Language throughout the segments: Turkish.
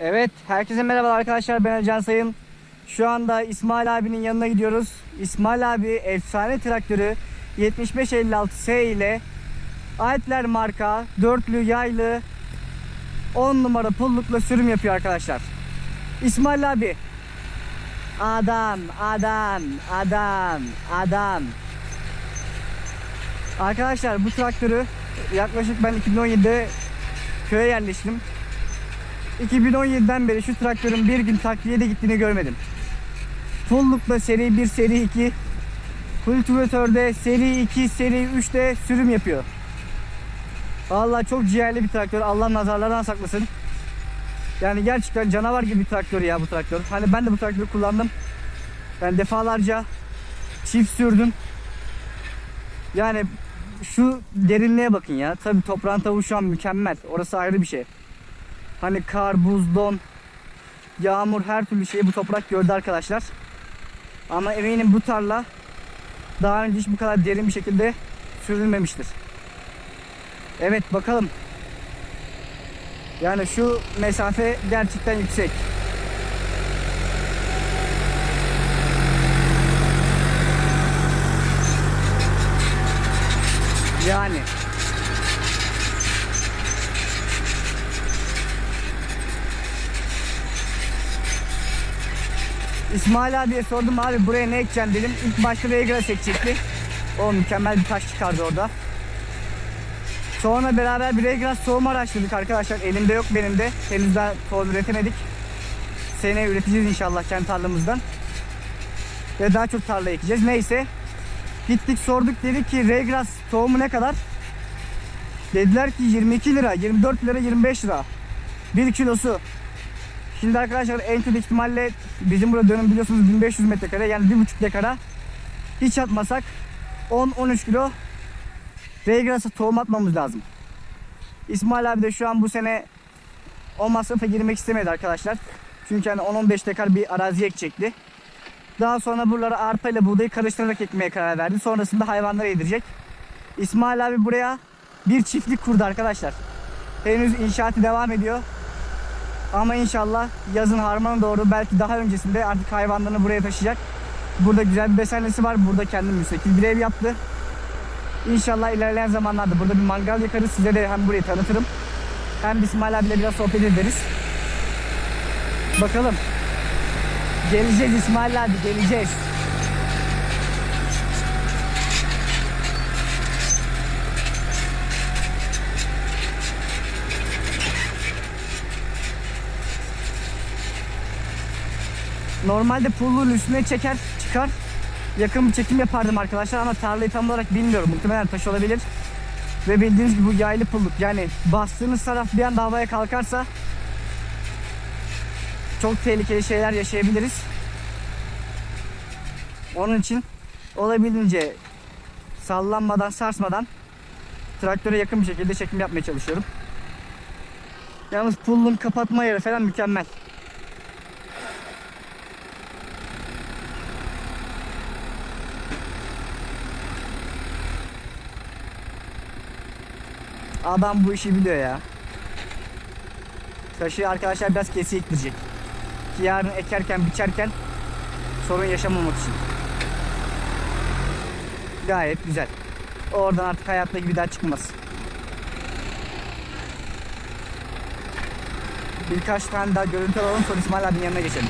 Evet, herkese merhaba arkadaşlar. Ben Can Sayın. Şu anda İsmail abinin yanına gidiyoruz. İsmail abi efsane traktörü 7556 S ile Alpler marka dörtlü yaylı 10 numara pullukla sürüm yapıyor arkadaşlar. İsmail abi adam adam adam adam Arkadaşlar bu traktörü yaklaşık ben 2017'de köye yerleştim. 2017'den beri şu traktörün bir gün takliyede gittiğini görmedim. Fullukla seri 1, seri 2, kultivatörde seri 2, seri 3'te sürüm yapıyor. Vallahi çok ciğerli bir traktör. Allah nazarlardan saklasın. Yani gerçekten canavar gibi bir traktör ya bu traktör. Hani ben de bu traktörü kullandım. Ben defalarca çift sürdüm. Yani şu derinliğe bakın ya. Tabii toprağın tavuğu şu an mükemmel. Orası ayrı bir şey. Hani kar, buz, don, yağmur her türlü şeyi bu toprak gördü arkadaşlar. Ama eminim bu tarla daha önce hiç bu kadar derin bir şekilde sürülmemiştir. Evet bakalım. Yani şu mesafe gerçekten yüksek. Yani İsmail abiye sordum abi buraya ne ekeceksin dedim. İlk başta Reygras ekecekti. O mükemmel bir taş çıkardı orada. Sonra beraber bir Reygras tohum araştırdık arkadaşlar. Elimde yok benim de. Henüz daha tohum üretemedik. Seneye üreteceğiz inşallah kendi tarlamızdan. Ve daha çok tarla ekeceğiz. Neyse. Gittik sorduk dedik ki Reygras tohumu ne kadar? Dediler ki 22 lira, 24 lira, 25 lira. 1 kilosu. Şimdi arkadaşlar en kötü ihtimalle bizim burada dönüm biliyorsunuz 1500 metrekare yani 1,5 dekara hiç atmasak 10-13 kilo Raygrass'a tohum atmamız lazım. İsmail abi de şu an bu sene o masrafa girmek istemedi arkadaşlar. Çünkü hani 10-15 dekar bir arazi ekecekti. Daha sonra buralara arpa ile buğdayı karıştırarak ekmeye karar verdi. Sonrasında hayvanlara yedirecek. İsmail abi buraya bir çiftlik kurdu arkadaşlar. Henüz inşaatı devam ediyor. Ama inşallah yazın harmana doğru belki daha öncesinde artık hayvanlarını buraya taşıyacak. Burada güzel bir besenesi var. Burada kendi müstakil bir ev yaptı. İnşallah ilerleyen zamanlarda burada bir mangal yakarız. Size de hem burayı tanıtırım. Hem İsmail abiyle biraz sohbet ederiz. Bakalım. Geleceğiz İsmail abi geleceğiz. Normalde pulluğun üstüne çeker çıkar. Yakın bir çekim yapardım arkadaşlar ama tarlayı tam olarak bilmiyorum. Muhtemelen taş olabilir. Ve bildiğiniz gibi bu yaylı pulluk. Yani bastığınız taraf bir anda havaya kalkarsa çok tehlikeli şeyler yaşayabiliriz. Onun için olabildiğince sallanmadan, sarsmadan traktöre yakın bir şekilde çekim yapmaya çalışıyorum. Yalnız pullun kapatma yeri falan mükemmel. Adam bu işi biliyor ya. Taşı arkadaşlar biraz kesi iktirecek. Ki yarın ekerken biçerken sorun yaşamamak için. Gayet güzel. Oradan artık hayatta gibi daha çıkmaz. Birkaç tane daha görüntü alalım sonra İsmail abinin yanına geçelim.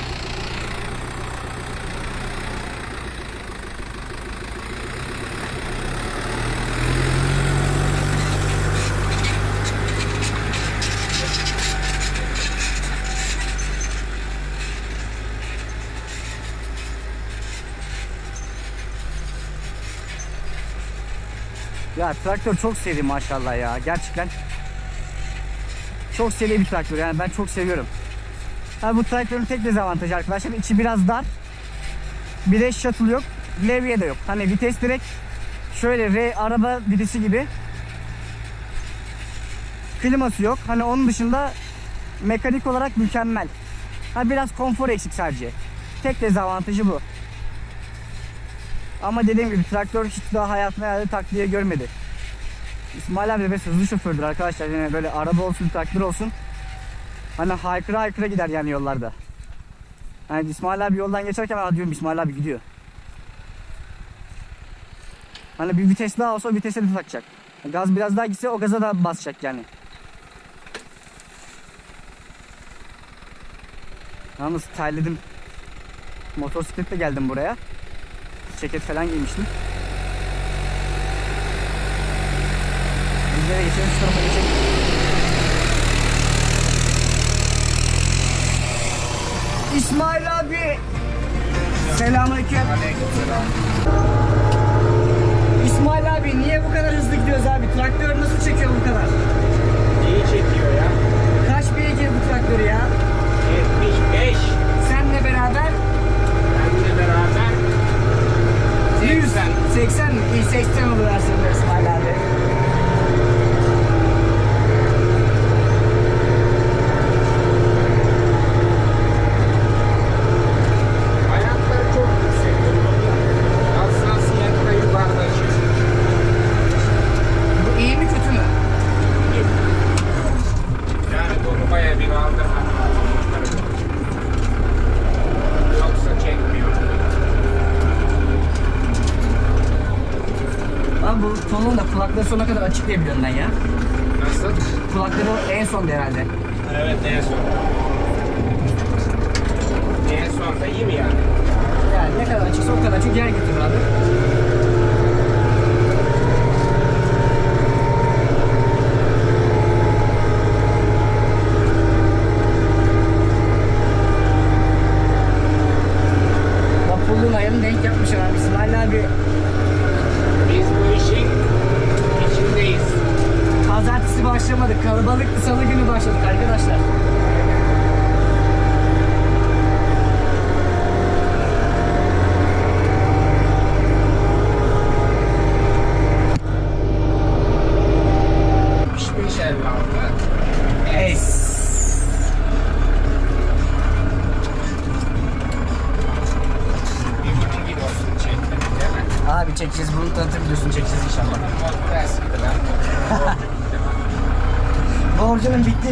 Ya traktör çok seri maşallah ya. Gerçekten çok seri bir traktör. Yani ben çok seviyorum. Ha, bu traktörün tek dezavantajı arkadaşlar içi biraz dar. Bir de shuttle yok. Levye de yok. Hani vites direkt şöyle R araba vitesi gibi. Kliması yok. Hani onun dışında mekanik olarak mükemmel. Ha biraz konfor eksik sadece. Tek dezavantajı bu. Ama dediğim gibi traktör hiç daha hayatında herhalde takviye görmedi. İsmail abi de hızlı şofördür arkadaşlar. Yani böyle araba olsun, traktör olsun. Hani haykıra haykıra gider yani yollarda. Hani İsmail abi yoldan geçerken ben diyorum İsmail abi gidiyor. Hani bir vites daha olsa vitese de takacak. Gaz biraz daha gitse o gaza da basacak yani. Yalnız terledim. Motosikletle geldim buraya. Ceket falan giymiştim. Bizlere geçelim, şu tarafa geçelim. İsmail abi. Selamünaleyküm. İsmail abi niye bu kadar hızlı gidiyoruz abi? Traktör nasıl çekiyor bu kadar? İyi çekiyor ya. Kaç beygir bu traktör ya? 75. Senle beraber Benle beraber 80. 80 mi? İyi 80 olur aslında İsmail abi. Ayakları çok yüksek. Hassasiyet de yukarıda çıkıyor. Bu iyi mi kötü mü? Yani bunu baya bir kaldırmak lazım. yukarı doğru. Yoksa çekmiyor. Abi bu tonun da diye biliyorum ben ya. Nasıl? Kulakları en son herhalde. Evet en son. En son da iyi mi yani? Yani ne kadar açıksa o kadar çok yer götürür abi. Vapurluğun ayarını denk yapmışlar abi. İsmail abi Biz bu işin başlamadık. Kalabalıktı salı günü başladık arkadaşlar.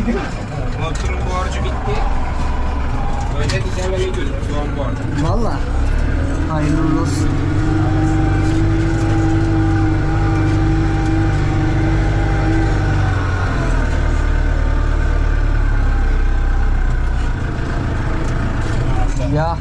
Motorun borcu bitti. Öyle güzel götürdüm son borcu. Valla. Hayırlı olsun. Ya.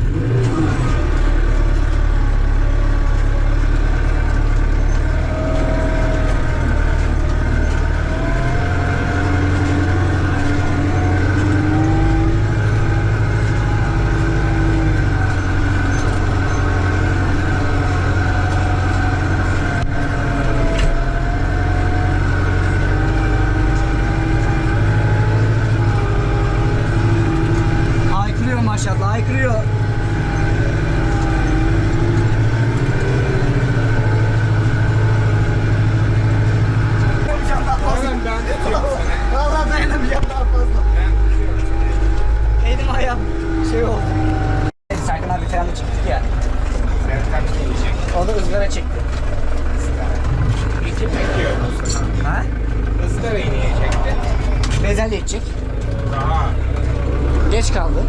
Haykırıyor maşallah haykırıyor. Vallahi dayanamayacağım daha fazla. Elim ayağım şey oldu. Serkan abi falan çıktık ya. Serkan gelecek. O da ızgara çekti. İki çekiyor. Ha? Iskarayı niye çekti? Bezelye içecek. Daha. Geç kaldı.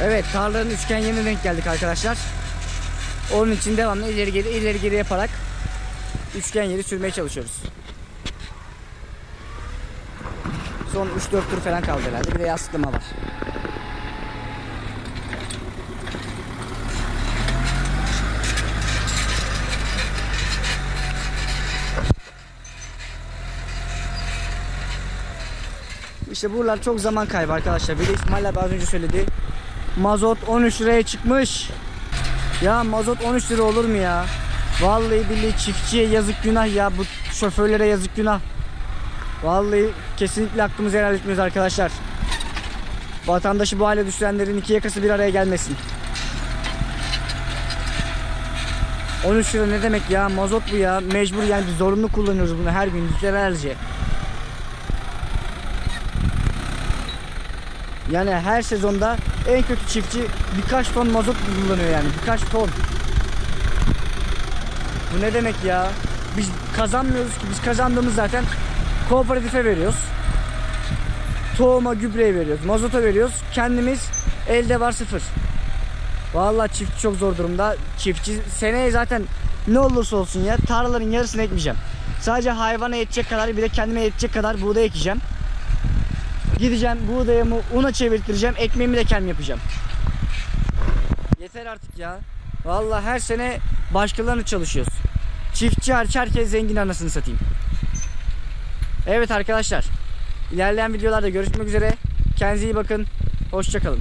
Evet tarlanın üçgenine denk geldik arkadaşlar. Onun için devamlı ileri geri ileri geri yaparak üçgen yeri sürmeye çalışıyoruz. Son 3-4 tur falan kaldı herhalde. Bir de yastıklama var. İşte buralar çok zaman kaybı arkadaşlar. Bir de İsmail abi az önce söyledi. Mazot 13 liraya çıkmış. Ya mazot 13 lira olur mu ya? Vallahi billahi çiftçiye yazık günah ya. Bu şoförlere yazık günah. Vallahi kesinlikle hakkımızı helal etmiyoruz arkadaşlar. Vatandaşı bu hale düşürenlerin iki yakası bir araya gelmesin. 13 lira ne demek ya? Mazot bu ya. Mecbur yani biz zorunlu kullanıyoruz bunu her gün litrelerce. Yani her sezonda en kötü çiftçi birkaç ton mazot kullanıyor yani. Birkaç ton. Bu ne demek ya? Biz kazanmıyoruz ki. Biz kazandığımız zaten kooperatife veriyoruz. Tohuma, gübreye veriyoruz. Mazota veriyoruz. Kendimiz elde var sıfır. Vallahi çiftçi çok zor durumda. Çiftçi seneye zaten ne olursa olsun ya tarlaların yarısını ekmeyeceğim. Sadece hayvana yetecek kadar bir de kendime yetecek kadar buğday ekeceğim. Gideceğim buğdayımı una çevirtireceğim. Ekmeğimi de kendim yapacağım. Yeter artık ya. Vallahi her sene başkalarını çalışıyoruz. Çiftçi hariç herkes zengin anasını satayım. Evet arkadaşlar. İlerleyen videolarda görüşmek üzere. Kendinize iyi bakın. Hoşçakalın.